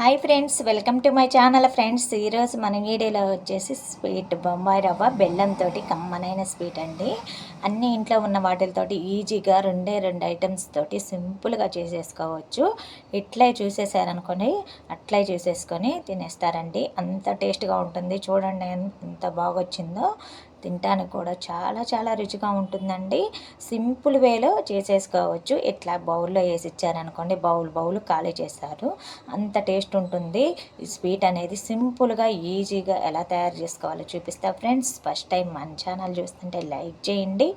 Hi friends welcome to my channel friends. ఈరోజు మన వీడియోలో వచ్చేసి స్వీట్ బొంబాయి రవ్వ బెల్లంతో కమ్మనైన స్వీట్ అండి. అన్ని ఇంట్లో ఉన్న వాటితోటి ఈజీగా రెండే రెండు ఐటమ్స్ తోటి సింపుల్గా చేసేసుకోవచ్చు. ఇట్లే చూసేసారనుకొని అట్లే చూసేసుకొని తినేస్తారండి. అంత టేస్ట్గా ఉంటుంది. చూడండి ఎంత బాగా వచ్చిందో తినడానికి కూడా చాలా చాలా రుచిగా ఉంటుందండి. సింపుల్ వేలో చేసేసుకోవచ్చు. ఇట్లా బౌల్లో వేసి ఇచ్చారనుకోండి బౌల్ బౌల్ ఖాళీ చేస్తారు. అంత టేస్ట్ ఉంటుంది. స్వీట్ అనేది సింపుల్గా ఈజీగా ఎలా తయారు చేసుకోవాలో చూపిస్తా ఫ్రెండ్స్. ఫస్ట్ టైం మన ఛానల్ చూస్తుంటే లైక్ చేయండి.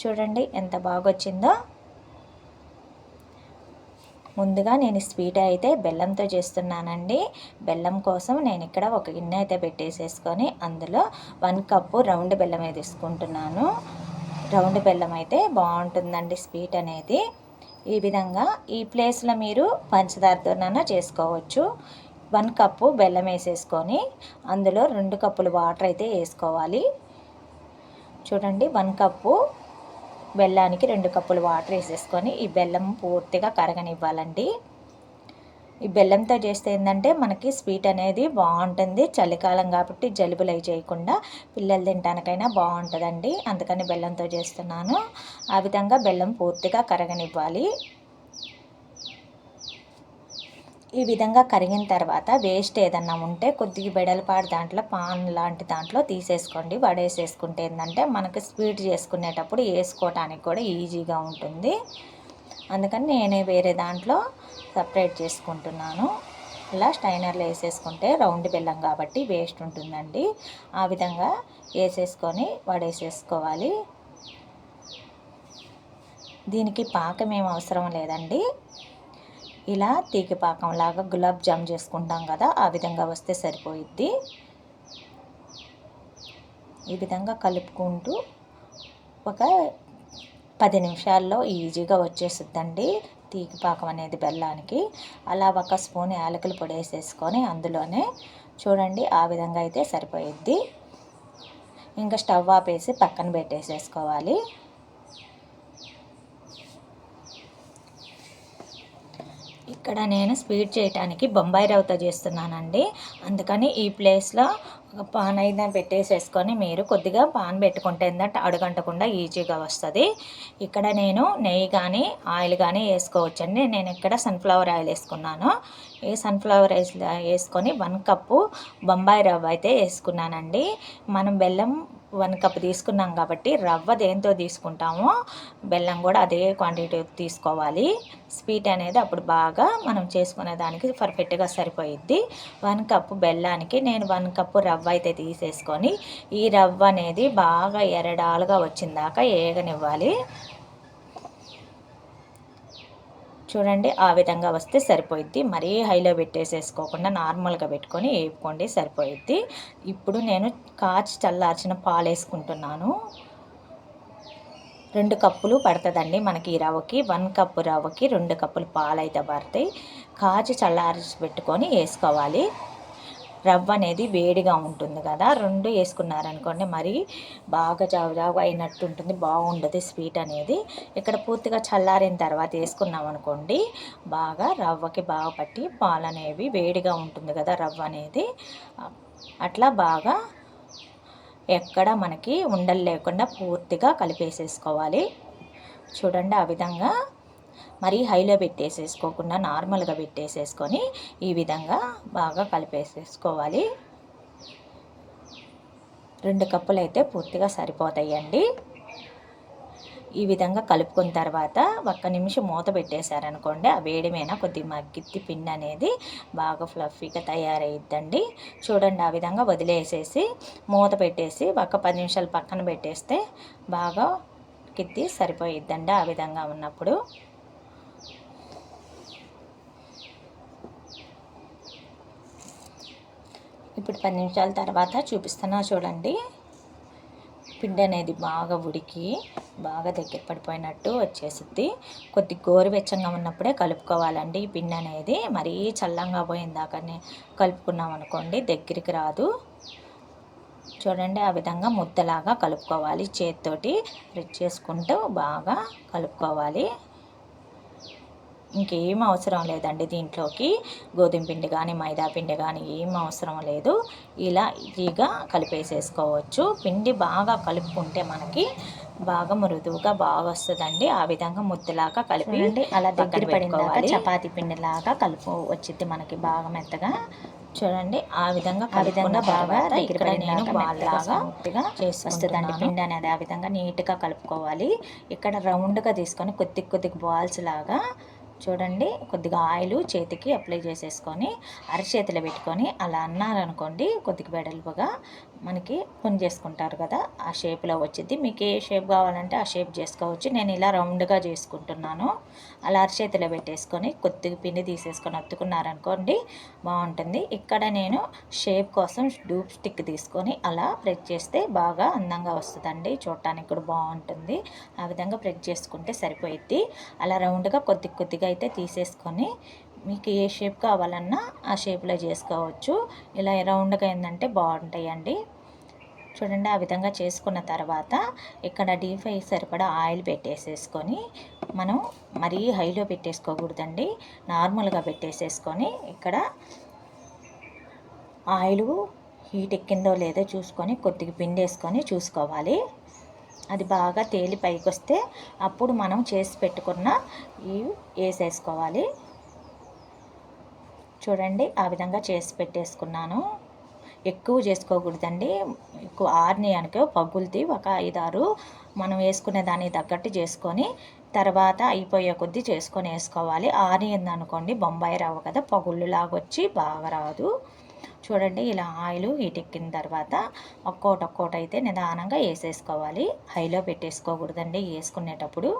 చూడండి ఎంత బాగా వచ్చిందో ముందుగా నేను స్వీట్ అయితే బెల్లంతో చేస్తున్నానండి. బెల్లం కోసం నేను ఇక్కడ ఒక గిన్నె అయితే పెట్టేసేసుకొని అందులో వన్ కప్పు రౌండ్ బెల్లం అయితే తీసుకుంటున్నాను. రౌండ్ బెల్లం అయితే బాగుంటుందండి స్వీట్ అనేది. ఈ విధంగా ఈ ప్లేస్లో మీరు పంచదారతోనైనా చేసుకోవచ్చు. వన్ కప్పు బెల్లం వేసేసుకొని అందులో రెండు కప్పులు వాటర్ అయితే వేసుకోవాలి. చూడండి వన్ కప్పు బెల్లానికి రెండు కప్పులు వాటర్ వేసేసుకొని ఈ బెల్లం పూర్తిగా కరగనివ్వాలండి. ఈ బెల్లంతో చేస్తే ఏంటంటే మనకి స్వీట్ అనేది బాగుంటుంది. చలికాలం కాబట్టి జలుబులు అవి చేయకుండా పిల్లలు తినడానికైనా బాగుంటుందండి. అందుకని బెల్లంతో చేస్తున్నాను. ఆ విధంగా బెల్లం పూర్తిగా కరగనివ్వాలి. ఈ విధంగా కరిగిన తర్వాత వేస్ట్ ఏదన్నా ఉంటే కొద్దిగా బెడలపాటు దాంట్లో పాన్ లాంటి దాంట్లో తీసేసుకోండి. వడేసేసుకుంటే ఏంటంటే మనకి స్వీట్ చేసుకునేటప్పుడు వేసుకోవటానికి కూడా ఈజీగా ఉంటుంది. అందుకని నేనే వేరే దాంట్లో సపరేట్ చేసుకుంటున్నాను. ఇలా స్టైనర్లో వేసేసుకుంటే రౌండ్ బెల్లం కాబట్టి వేస్ట్ ఉంటుందండి. ఆ విధంగా వేసేసుకొని వడేసేసుకోవాలి. దీనికి పాకం ఏం అవసరం లేదండి. ఇలా తీగ పాకంలాగా గులాబ్ జామ్ చేసుకుంటాం కదా ఆ విధంగా వస్తే సరిపోయిద్ది. ఈ విధంగా కలుపుకుంటూ ఒక పది నిమిషాల్లో ఈజీగా వచ్చేస్తుందండి తీగ పాకం అనేది బెల్లానికి. అలా ఒక స్పూన్ యాలకులు పొడి వేసేసుకొని అందులోనే చూడండి ఆ విధంగా అయితే సరిపోయిద్ది. ఇంకా స్టవ్ ఆపేసి పక్కన పెట్టేసేసుకోవాలి. ఇక్కడ నేను స్వీట్ చేయటానికి బొంబాయి రవ్వతో చేస్తున్నానండి. అందుకని ఈ ప్లేస్లో పాన్ అయితే పెట్టేసేసుకొని మీరు కొద్దిగా పాన్ పెట్టుకుంటే ఏంటంటే అడుగంటకుండా ఈజీగా వస్తుంది. ఇక్కడ నేను నెయ్యి కానీ ఆయిల్ కానీ వేసుకోవచ్చండి. నేను ఇక్కడ సన్ఫ్లవర్ ఆయిల్ వేసుకున్నాను. ఈ సన్ఫ్లవర్ ఆయిల్ వేసుకొని వన్ కప్పు బొంబాయి రవ్వ అయితే వేసుకున్నానండి. మనం బెల్లం వన్ కప్ తీసుకున్నాం కాబట్టి రవ్వ దేంతో తీసుకుంటామో బెల్లం కూడా అదే క్వాంటిటీ తీసుకోవాలి. స్వీట్ అనేది అప్పుడు బాగా మనం చేసుకునే దానికి పర్ఫెక్ట్గా సరిపోయిద్ది. వన్ కప్పు బెల్లానికి నేను వన్ కప్పు రవ్వ రవ్వ అయితే తీసేసుకొని ఈ రవ్వ అనేది బాగా ఎరడాలుగా వచ్చిందాక ఏగనివ్వాలి. చూడండి ఆ విధంగా వస్తే సరిపోయిద్ది. మరీ హైలో పెట్టేసేసుకోకుండా నార్మల్గా పెట్టుకొని వేపుకోండి సరిపోయిద్ది. ఇప్పుడు నేను కాచి చల్లార్చిన పాలు వేసుకుంటున్నాను రెండు కప్పులు పడుతుందండి మనకి ఈ రవ్వకి. వన్ కప్పు రవ్వకి రెండు కప్పులు పాలు అయితే పడతాయి. కాచి చల్లార్చి పెట్టుకొని వేసుకోవాలి. రవ్వ అనేది వేడిగా ఉంటుంది కదా రెండు వేసుకున్నారనుకోండి మరి బాగా జావు జావు అయినట్టు ఉంటుంది బాగుండదు స్వీట్ అనేది. ఇక్కడ పూర్తిగా చల్లారిన తర్వాత వేసుకున్నాం అనుకోండి బాగా రవ్వకి బాగా పట్టి పాలు అనేవి వేడిగా ఉంటుంది కదా రవ్వ అనేది. అట్లా బాగా ఎక్కడ మనకి ఉండలు లేకుండా పూర్తిగా కలిపేసేసుకోవాలి. చూడండి ఆ విధంగా మరీ హైలో పెట్టేసేసుకోకుండా నార్మల్గా పెట్టేసేసుకొని ఈ విధంగా బాగా కలిపేసేసుకోవాలి. రెండు కప్పులు అయితే పూర్తిగా సరిపోతాయండి. ఈ విధంగా కలుపుకున్న తర్వాత ఒక్క నిమిషం మూత పెట్టేశారనుకోండి ఆ వేడి మీద కొద్ది మగ్గిత్తి పిండి అనేది బాగా ఫ్లఫీగా తయారైద్దండి. చూడండి ఆ విధంగా వదిలేసేసి మూత పెట్టేసి ఒక పది నిమిషాలు పక్కన పెట్టేస్తే బాగా కిత్తి సరిపోయిద్దండి ఆ విధంగా ఉన్నప్పుడు. ఇప్పుడు పది నిమిషాల తర్వాత చూపిస్తున్నా చూడండి. పిండి అనేది బాగా ఉడికి బాగా దగ్గర పడిపోయినట్టు వచ్చేసిద్ది. కొద్ది గోరువెచ్చంగా ఉన్నప్పుడే కలుపుకోవాలండి. ఈ పిండి అనేది మరీ చల్లంగా పోయిందాకనే కలుపుకున్నాం అనుకోండి దగ్గరికి రాదు. చూడండి ఆ విధంగా ముద్దలాగా కలుపుకోవాలి. చేతితోటి రిచ్ చేసుకుంటూ బాగా కలుపుకోవాలి. ఇంకేం అవసరం లేదండి దీంట్లోకి. గోధుమ పిండి కానీ మైదా పిండి కానీ ఏం అవసరం లేదు. ఇలా ఈజీగా కలిపేసేసుకోవచ్చు. పిండి బాగా కలుపుకుంటే మనకి బాగా మృదువుగా బాగా వస్తుందండి ఆ విధంగా ముద్దలాగా కలిపి అలా దగ్గర పడిన చపాతీ పిండిలాగా కలుపు వచ్చింది మనకి బాగా మెత్తగా. చూడండి ఆ విధంగా ఆ విధంగా బాగా ఇక్కడ నేను బాల్లాగా వస్తుందండి పిండి అనేది. ఆ విధంగా నీట్గా కలుపుకోవాలి. ఇక్కడ రౌండ్గా తీసుకొని కొద్ది కొద్దిగా బాల్స్ లాగా చూడండి కొద్దిగా ఆయిల్ చేతికి అప్లై చేసేసుకొని అరచేతిలో పెట్టుకొని అలా అన్నారనుకోండి కొద్దిగా వెడల్పుగా మనకి పున్ చేసుకుంటారు కదా ఆ షేప్లో వచ్చింది మీకు ఏ షేప్ కావాలంటే ఆ షేప్ చేసుకోవచ్చు. నేను ఇలా రౌండ్గా చేసుకుంటున్నాను. అలా అరచేతిలో పెట్టేసుకొని కొద్దిగా పిండి తీసేసుకొని అత్తుకున్నారనుకోండి బాగుంటుంది. ఇక్కడ నేను షేప్ కోసం డూప్ స్టిక్ తీసుకొని అలా ప్రెస్ చేస్తే బాగా అందంగా వస్తుందండి. చూడటానికి కూడా బాగుంటుంది. ఆ విధంగా ప్రెస్ చేసుకుంటే సరిపోయిద్ది. అలా రౌండ్గా కొద్ది కొద్దిగా అయితే తీసేసుకొని మీకు ఏ షేప్ కావాలన్నా ఆ షేప్లో చేసుకోవచ్చు. ఇలా రౌండ్గా ఏంటంటే బాగుంటాయండి. చూడండి ఆ విధంగా చేసుకున్న తర్వాత ఇక్కడ డీప్ ఫ్రై సరిపడా ఆయిల్ పెట్టేసేసుకొని మనం మరీ హైలో పెట్టేసుకోకూడదండి. నార్మల్గా పెట్టేసేసుకొని ఇక్కడ ఆయిల్ హీట్ ఎక్కిందో లేదో చూసుకొని కొద్దిగా పిండి వేసుకొని చూసుకోవాలి. అది బాగా తేలి పైకి వస్తే అప్పుడు మనం చేసి పెట్టుకున్న ఇవి వేసేసుకోవాలి. చూడండి ఆ విధంగా చేసి పెట్టేసుకున్నాను. ఎక్కువ చేసుకోకూడదండి. ఎక్కువ ఆరిని అనుకో పగులుది ఒక ఐదారు మనం వేసుకునే దానికి తగ్గట్టు చేసుకొని తర్వాత అయిపోయే కొద్దీ చేసుకొని వేసుకోవాలి. ఆరింది అనుకోండి బొంబాయి రావు కదా పగుళ్ళులాగొచ్చి బాగా రాదు. చూడండి ఇలా ఆయిల్ హీట్ ఎక్కిన తర్వాత ఒక్కోటి ఒక్కోటి అయితే నిదానంగా వేసేసుకోవాలి. హైలో పెట్టేసుకోకూడదండి వేసుకునేటప్పుడు.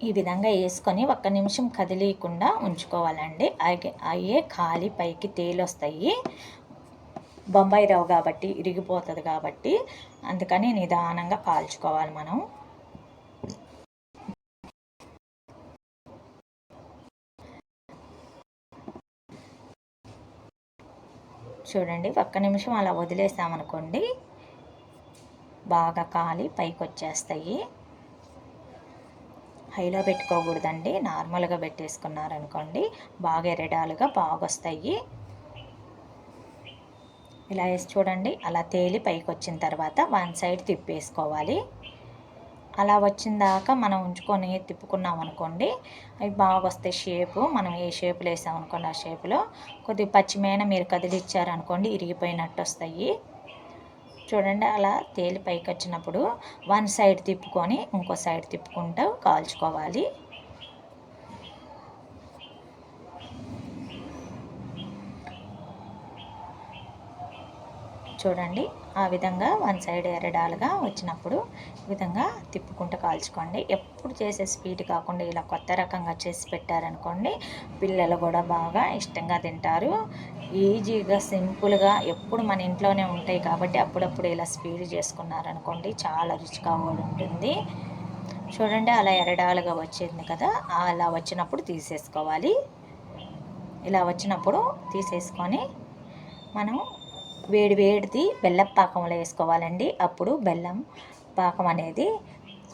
ఈ విధంగా వేసుకొని ఒక్క నిమిషం కదిలీయకుండా ఉంచుకోవాలండి. అయ్యే ఖాళీ పైకి తేలొస్తాయి. బొంబాయి రవ్వ కాబట్టి ఇరిగిపోతుంది కాబట్టి అందుకని నిదానంగా కాల్చుకోవాలి మనం. చూడండి ఒక్క నిమిషం అలా వదిలేసామనుకోండి బాగా కాలి పైకి వచ్చేస్తాయి హైలో పెట్టుకోకూడదండి. నార్మల్గా పెట్టేసుకున్నారనుకోండి బాగా ఎరడాలుగా బాగా వస్తాయి ఇలా వేసి చూడండి. అలా తేలి పైకి వచ్చిన తర్వాత వన్ సైడ్ తిప్పేసుకోవాలి. అలా వచ్చిన దాకా మనం ఉంచుకొని తిప్పుకున్నాం అనుకోండి అవి బాగా వస్తాయి షేపు. మనం ఏ షేపులో వేసాం అనుకోండి ఆ షేపులో. కొద్దిగా పచ్చిమైన మీరు కదిలిచ్చారనుకోండి ఇరిగిపోయినట్టు వస్తాయి చూడండి అలా తేలి పైకి వచ్చినప్పుడు వన్ సైడ్ తిప్పుకొని ఇంకో సైడ్ తిప్పుకుంటూ కాల్చుకోవాలి. చూడండి. ఆ విధంగా వన్ సైడ్ ఎరడాలుగా వచ్చినప్పుడు ఈ విధంగా తిప్పుకుంటూ కాల్చుకోండి. ఎప్పుడు చేసే స్వీట్ కాకుండా ఇలా కొత్త రకంగా చేసి పెట్టారనుకోండి పిల్లలు కూడా బాగా ఇష్టంగా తింటారు. ఈజీగా సింపుల్గా ఎప్పుడు మన ఇంట్లోనే ఉంటాయి కాబట్టి అప్పుడప్పుడు ఇలా స్వీట్ చేసుకున్నారనుకోండి చాలా రుచిగా ఉంటుంది. చూడండి అలా ఎరడాలుగా వచ్చింది కదా అలా వచ్చినప్పుడు తీసేసుకోవాలి. ఇలా వచ్చినప్పుడు తీసేసుకొని మనం వేడి వేడిది బెల్లం పాకంలో వేసుకోవాలండి. అప్పుడు బెల్లం పాకం అనేది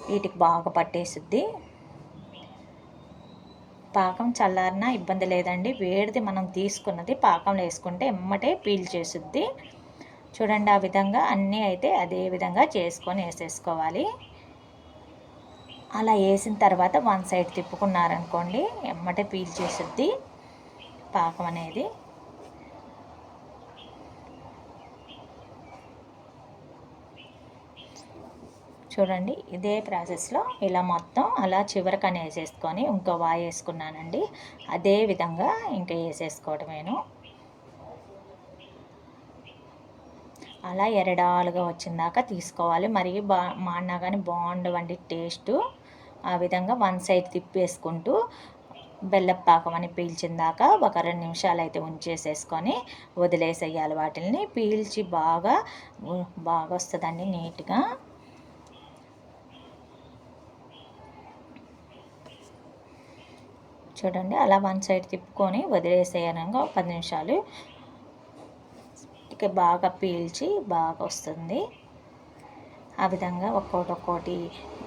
వీటికి బాగా పట్టేసుద్ది. పాకం చల్లారినా ఇబ్బంది లేదండి. వేడిది మనం తీసుకున్నది పాకంలో వేసుకుంటే ఎమ్మటే పీల్ చేసుద్ది. చూడండి ఆ విధంగా అన్నీ అయితే అదే విధంగా చేసుకొని వేసేసుకోవాలి. అలా వేసిన తర్వాత వన్ సైడ్ తిప్పుకున్నారనుకోండి ఎమ్మటే పీల్ చేసుద్ది పాకం అనేది. చూడండి ఇదే ప్రాసెస్లో ఇలా మొత్తం అలా చివరికి వేసేసుకొని ఇంకో వాయి వేసుకున్నానండి. అదే విధంగా ఇంకా వేసేసుకోవటమేను అలా ఎరడాలుగా వచ్చిందాక తీసుకోవాలి. మరి బా మాడినా కానీ బాగుండవండి టేస్ట్. ఆ విధంగా వన్ సైడ్ తిప్పేసుకుంటూ బెల్లపాకం అని పీల్చిందాక ఒక రెండు నిమిషాలు అయితే ఉంచేసేసుకొని వదిలేసేయాలి వాటిని పీల్చి బాగా బాగా వస్తుందండి నీట్గా. చూడండి. అలా వన్ సైడ్ తిప్పుకొని వదిలేసేయనంగా ఒక పది నిమిషాలు. ఇక బాగా పీల్చి బాగా వస్తుంది. ఆ విధంగా ఒక్కోటి ఒక్కోటి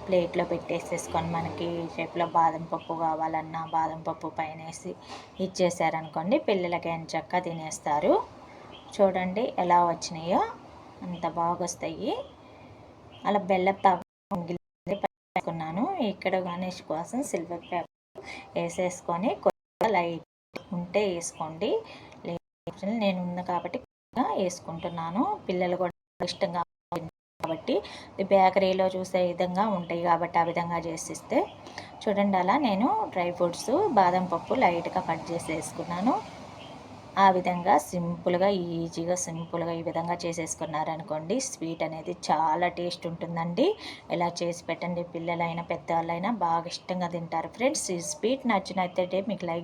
ప్లేట్లో పెట్టేసేసుకొని మనకి షేప్లో బాదం పప్పు కావాలన్నా బాదం పప్పు పైన వేసి ఇచ్చేసారనుకోండి పిల్లలకి చక్క తినేస్తారు. చూడండి ఎలా వచ్చినాయో. అంత బాగా వస్తాయి. అలా బెల్లం వేసుకున్నాను ఇక్కడ గణేష్ కోసం సిల్వర్ పేపర్ వేసేసుకొని కొద్దిగా లైట్ ఉంటే వేసుకోండి. నేను ఉంది కాబట్టి వేసుకుంటున్నాను. పిల్లలు కూడా ఇష్టంగా కాబట్టి బేకరీలో చూసే విధంగా ఉంటాయి కాబట్టి ఆ విధంగా చేసిస్తే. చూడండి అలా నేను డ్రై ఫ్రూట్స్ బాదం పప్పు లైట్గా కట్ చేసి వేసుకున్నాను. ఆ విధంగా సింపుల్గా ఈజీగా సింపుల్గా ఈ విధంగా చేసేసుకున్నారనుకోండి స్వీట్ అనేది చాలా టేస్ట్ ఉంటుందండి. ఇలా చేసి పెట్టండి పిల్లలైనా పెద్దవాళ్ళైనా బాగా ఇష్టంగా తింటారు. ఫ్రెండ్స్ ఈ స్వీట్ నచ్చినట్టయితే మీకు లైక్